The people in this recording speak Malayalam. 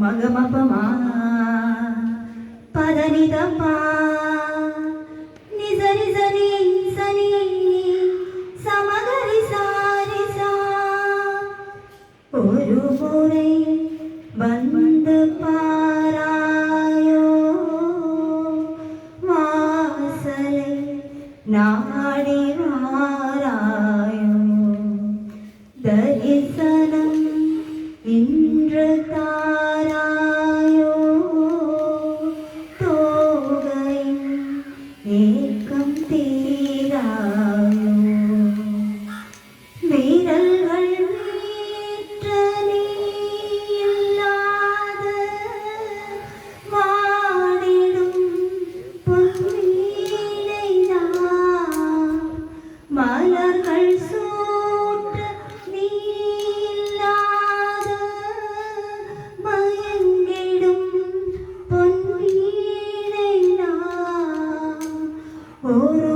మగమపమా? పదనిదమా నిజ నిజ సని సమగరి సారి సా ఒరు താരായോ തോകയും ഏക്കം തീരായോ? വിരൽകൾ വീട്ടലില്ലാതെ വാണിടും പൊന്നീലൈ മലകൾ Oh,